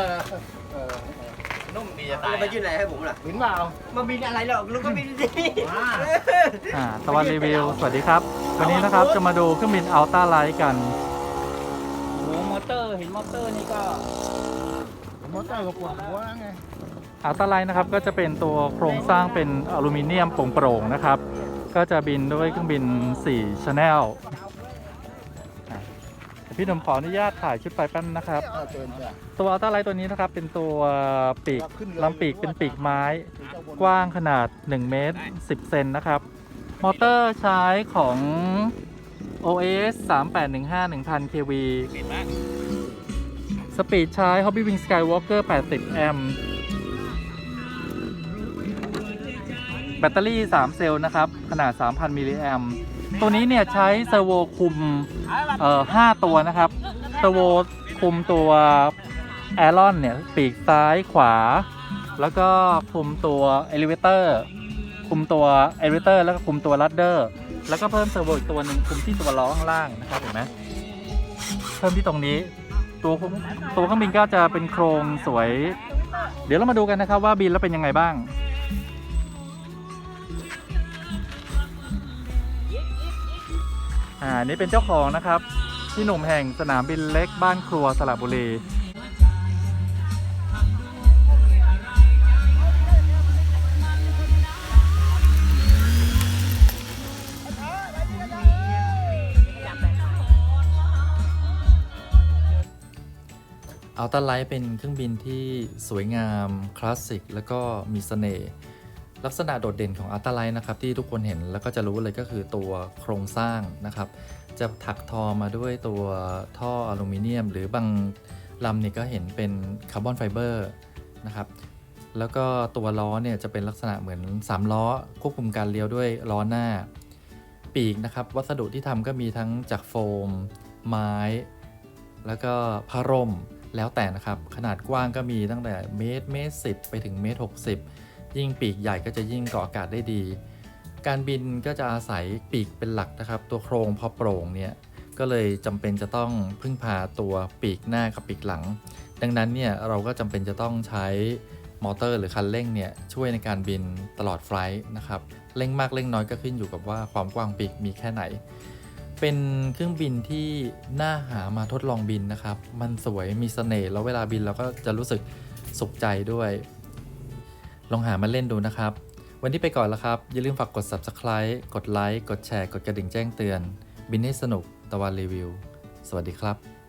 เออเออนุ่มดีจะตายจะมายื่นอะไรให้ผมล่ะเห็นเปล่ามาบินอะไรหรอกลุงก็บินสิว้าอ่าตะวันรีวิว สวัสดีครับ วันนี้นะครับจะมาดูเครื่องบินอัลต้าไลท์กันโอ้มอเตอร์เห็นมอเตอร์นี่ก็มอเตอร์ก็ปวดหัวไงอัลต้าไลท์นะครับก็จะเป็นตัวโครงสร้างเป็นอลูมิเนียมโปร่งๆนะครับ ก็จะบินด้วยเครื่องบิน4 Channel อะ พี่หนุ่มขออนุญาตถ่ายชุดไฟแป๊บนึงนะครับ เอาเชิญจ้ะ ตัวอัลต้าไลท์ตัวนี้นะครับ เป็นตัวปีกขึ้นเลยลำปีกเป็นปีกไม้กว้างขนาด 1 เมตร 10 เซนนะครับ มอเตอร์ใช้ของ OS 3815 1000 kV ปิดมากสปีดใช้ Hobby Wing Skywalker 80 แอมป์ แบตเตอรี่ 3 เซลล์นะครับ ขนาด 3,000 มิลลิแอมตัวนี้เนี่ยใช้เซอร์โวคุมเอ่อ5ตัวนะครับเซอร์โวคุมตัวแอรอนเนี่ยปีกซ้ายขวา แล้วก็คุมตัวเอลิเวเตอร์คุมตัวเอลิเวเตอร์แล้วก็คุมตัวลัดเดอร์แล้วก็เพิ่มเซอร์โวอีกตัวหนึ่งคุมที่ตัวล้อข้างล่างนะครับเห็นไหมเพิ่มที่ตรงนี้ตัวตัวเครื่องบินก็จะเป็นโครงสวย เดี๋ยวเรามาดูกันนะครับว่าบินแล้วเป็นยังไงบ้าง อ่านี่เป็นเจ้าของนะครับพี่หนุ่มแห่งสนามบินเล็กบ้านครัวสระบุรีอัลต้าไลท์เป็นเครื่องบินที่สวยงาม คลาสสิก แล้วก็มีเสน่ห์ ลักษณะโดดเด่นของอัลตาไลท์นะครับที่ทุกคนเห็นแล้วก็จะรู้เลยก็คือตัวโครงสร้างนะครับ จะถักทอมาด้วยตัวท่ออลูมิเนียม หรือบางลำเนี่ยก็เห็นเป็นคาร์บอนไฟเบอร์นะครับแล้วก็ตัวล้อเนี่ยจะเป็นลักษณะเหมือน 3 ล้อ ควบคุมการเลี้ยวด้วยล้อหน้า ปีกนะครับ วัสดุที่ทำก็มีทั้งจากโฟม ไม้ แล้วก็ผ้าร่มแล้วแต่นะครับ ขนาดกว้างก็มีตั้งแต่เมตรเมตรสิไปถึงเมตรหกสิบ ยิ่งปีกใหญ่ก็จะยิ่งเกาะอากาศได้ดี การบินก็จะอาศัยปีกเป็นหลักนะครับ ตัวโครงพอโปร่งเนี่ยก็เลยจำเป็นจะต้องพึ่งพาตัวปีกหน้ากับปีกหลัง ดังนั้นเนี่ยเราก็จำเป็นจะต้องใช้มอเตอร์หรือคันเร่งเนี่ยช่วยในการบินตลอดไฟล์นะครับเร่งมากเร่งน้อยก็ขึ้นอยู่กับว่าความกว้างปีกมีแค่ไหน เป็นเครื่องบินที่น่าหามาทดลองบินนะครับ มันสวยมีเสน่ห์แล้วเวลาบินเราก็จะรู้สึกสุขใจด้วย ลองหามาเล่นดูนะครับ วันนี้ไปก่อนแล้วครับ อย่าลืมฝากกด subscribe กดไลค์กดแชร์ กดกระดิ่งแจ้งเตือน บินให้สนุกตะวันรีวิว สวัสดีครับ